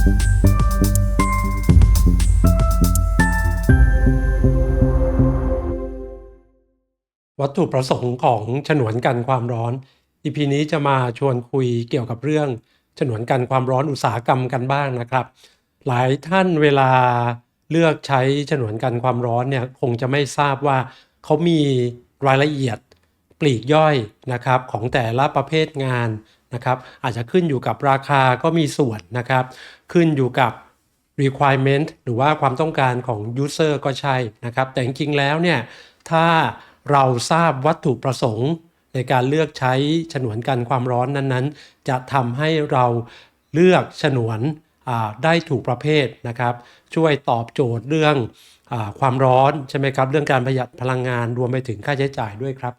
วัตถุประสงค์ของฉนวนกันความร้อน EP นี้จะมาชวนคุยเกี่ยวกับเรื่องฉนวนกันความร้อนอุตสาหกรรมกันบ้างนะครับ หลายท่านเวลาเลือกใช้ฉนวนกันความร้อนเนี่ยคงจะไม่ทราบว่าเขามีรายละเอียดปลีกย่อยนะครับของแต่ละประเภทงาน นะครับอาจจะขึ้นอยู่กับราคาก็มีส่วนนะครับ ขึ้นอยู่กับ requirement หรือว่าความต้องการของ user ก็ใช่นะครับ แต่จริงๆแล้วเนี่ยถ้าเราทราบวัตถุประสงค์ในการเลือกใช้ฉนวนกันความร้อนนั้นๆ จะทำให้เราเลือกฉนวนได้ถูกประเภทนะครับ ช่วยตอบโจทย์เรื่องอความร้อนใช่ไหมครับ เรื่องการประหยัดพลังงานรวมไปถึงค่าใช้จ่ายด้วยครับ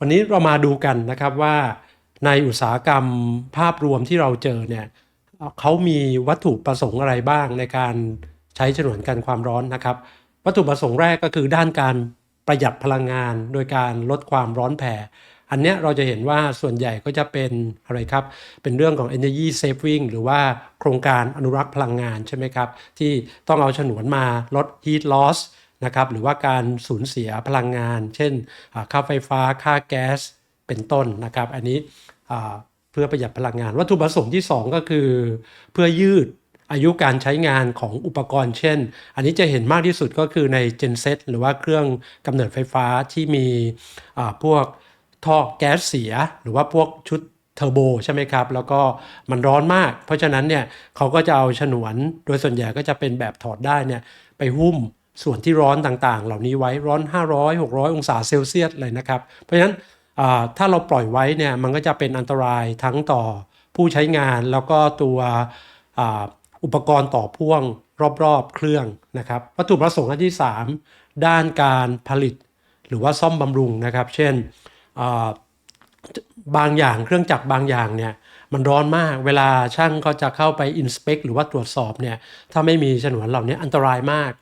วันนี้เรามาดูกันนะครับว่า ในอุตสาหกรรมภาพรวมที่เราเจอเนี่ยเขามีวัตถุประสงค์อะไรบ้างในการใช้ฉนวนกันความร้อนนะครับ วัตถุประสงค์แรกก็คือด้านการประหยัดพลังงาน โดยการลดความร้อนแผ่ อันเนี้ยเราจะเห็นว่าส่วนใหญ่ก็จะเป็นอะไรครับ เป็นเรื่องของ energy saving หรือว่าโครงการอนุรักษ์พลังงานใช่ไหมครับ ที่ต้องเอาฉนวนมาลด heat loss นะครับหรือว่าการสูญเสียพลังงาน เช่นค่าไฟฟ้าค่าแก๊ส เป็นต้นนะครับ อันนี้เพื่อประหยัดพลังงาน วัตถุประสงค์ที่ 2 ก็คือ เพื่อยืดอายุการใช้งานของอุปกรณ์เช่น อันนี้จะเห็นมากที่สุดก็คือใน genset หรือว่าเครื่องกำเนิดไฟฟ้าที่มีพวกท่อแก๊สเสีย หรือว่าพวกชุดเทอร์โบใช่ไหมครับ แล้วก็มันร้อนมาก เพราะฉะนั้นเนี่ยเขาก็จะเอาฉนวน โดยส่วนใหญ่ก็จะเป็นแบบถอดได้เนี่ยไปหุ้มส่วนที่ร้อนต่างๆ เหล่านี้ไว้ร้อน 500 600 องศาเซลเซียสเลยนะครับ เพราะฉะนั้น ถ้าเราปล่อยไว้เนี่ยมันก็จะเป็นอันตรายทั้งต่อผู้ใช้งานแล้วก็ตัวอ,อุปกรณ์ต่อพ่วงรอบๆเครื่องนะครับ วัตถุประสงค์อันที่ 3 ด้านการผลิตหรือว่าซ่อมบำรุงนะครับ เช่นบางอย่างเครื่องจักรบางอย่างเนี่ยมันร้อนมากเวลาช่างเขาจะเข้าไป inspect หรือว่าตรวจสอบเนี่ยถ้าไม่มีฉนวนเหล่านี้อันตรายมาก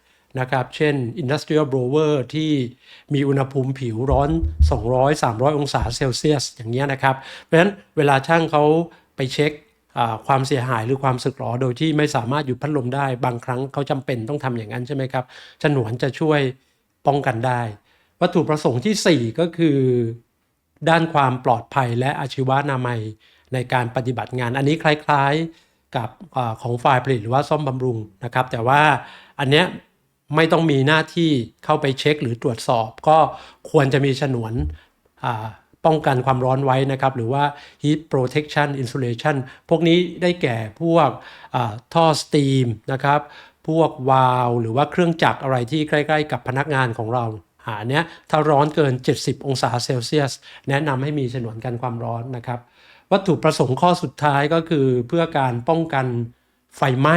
นะครับ เช่น industrial blower ที่มีอุณหภูมิผิวร้อน 200-300 องศาเซลเซียส อย่างเงี้ยนะครับ เพราะฉะนั้นเวลาช่างเขาไปเช็คความเสียหายหรือความสึกหรอโดยที่ไม่สามารถหยุดพัดลมได้บางครั้งเขาจำเป็นต้องทำอย่างนั้นใช่ไหมครับฉนวนจะช่วยป้องกันได้ วัตถุประสงค์ทีสี่ 4 ก็คือ ด้านความปลอดภัยและอาชีวนามัยในการปฏิบัติงาน อันนี้คล้ายๆกับอของฝ่ายผลิตหรือว่าซ่อมบำรุงนะครับ แต่ว่าอันเนี้ย ไม่ต้องมีหน้าที่เข้าไปเช็คหรือตรวจสอบ ก็ควรจะมีฉนวนป้องกันความร้อนไว้นะครับ หรือว่า heat protection insulation พวกนี้ได้แก่พวกท่อสตีมนะครับ พวกวาล์วหรือว่าเครื่องจักรอะไรที่ใกล้ๆ กับพนักงานของเราหาเนี้ยถ้าร้อนเกิน 70 องศาเซลเซียส แนะนำให้มีฉนวนกันความร้อนนะครับ วัตถุประสงค์ข้อสุดท้ายก็คือเพื่อการป้องกันไฟไหม้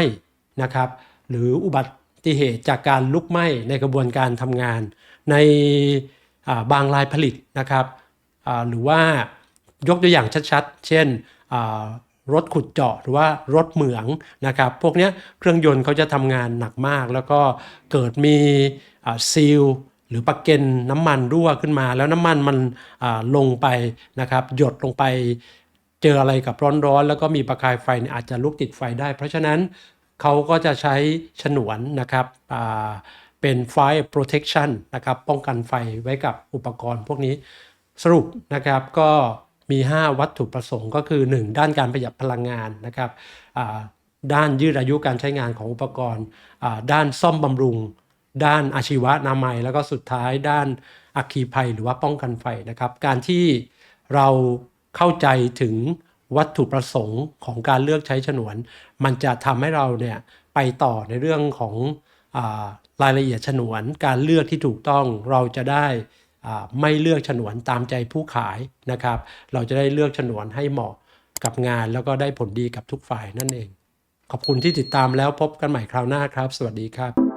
นะครับ หรืออุบัติ เหตุจากการลุกไหม้ในกระบวนการทำงาน ในบางรายผลิตนะครับหรือว่ายกตัวอย่างชัดๆ เช่นรถขุดเจาะหรือว่ารถเหมืองนะครับพวกนี้เครื่องยนต์เขาจะทำงานหนักมาก แล้วก็เกิดมีซีลหรือปลักเกนน้ำมันรั่วขึ้นมา แล้วน้ำมันมันลงไปนะครับหยดลงไปเจออะไรกับร้อนๆ แล้วก็มีประกายไฟอาจจะลุกติดไฟได้ เพราะฉะนั้น เขาก็จะใช้ฉนวนนะครับเป็น fire protection นะครับป้องกันไฟไว้กับอุปกรณ์พวกนี้สรุปนะครับก็มี 5 วัตถุประสงค์ก็คือ 1 ด้านการประหยัดพลังงานนะครับด้านยืดอายุการใช้งานของอุปกรณ์ ด้านซ่อมบำรุง ด้านอาชีวะนามัย แล้วก็สุดท้ายด้านอัคคีภัยหรือว่าป้องกันไฟนะครับ การที่เราเข้าใจถึง วัตถุประสงค์ของการเลือกใช้ฉนวน มันจะทำให้เราเนี่ยไปต่อในเรื่องของอารายละเอียดฉนวน การเลือกที่ถูกต้องเราจะได้ไม่เลือกฉนวนตามใจผู้ขายนะครับ เราจะได้เลือกฉนวนให้เหมาะกับงานแล้วก็ได้ผลดีกับทุกฝ่ายนั่นเอง ขอบคุณที่ติดตามแล้วพบกันใหม่คราวหน้าครับ สวัสดีครับ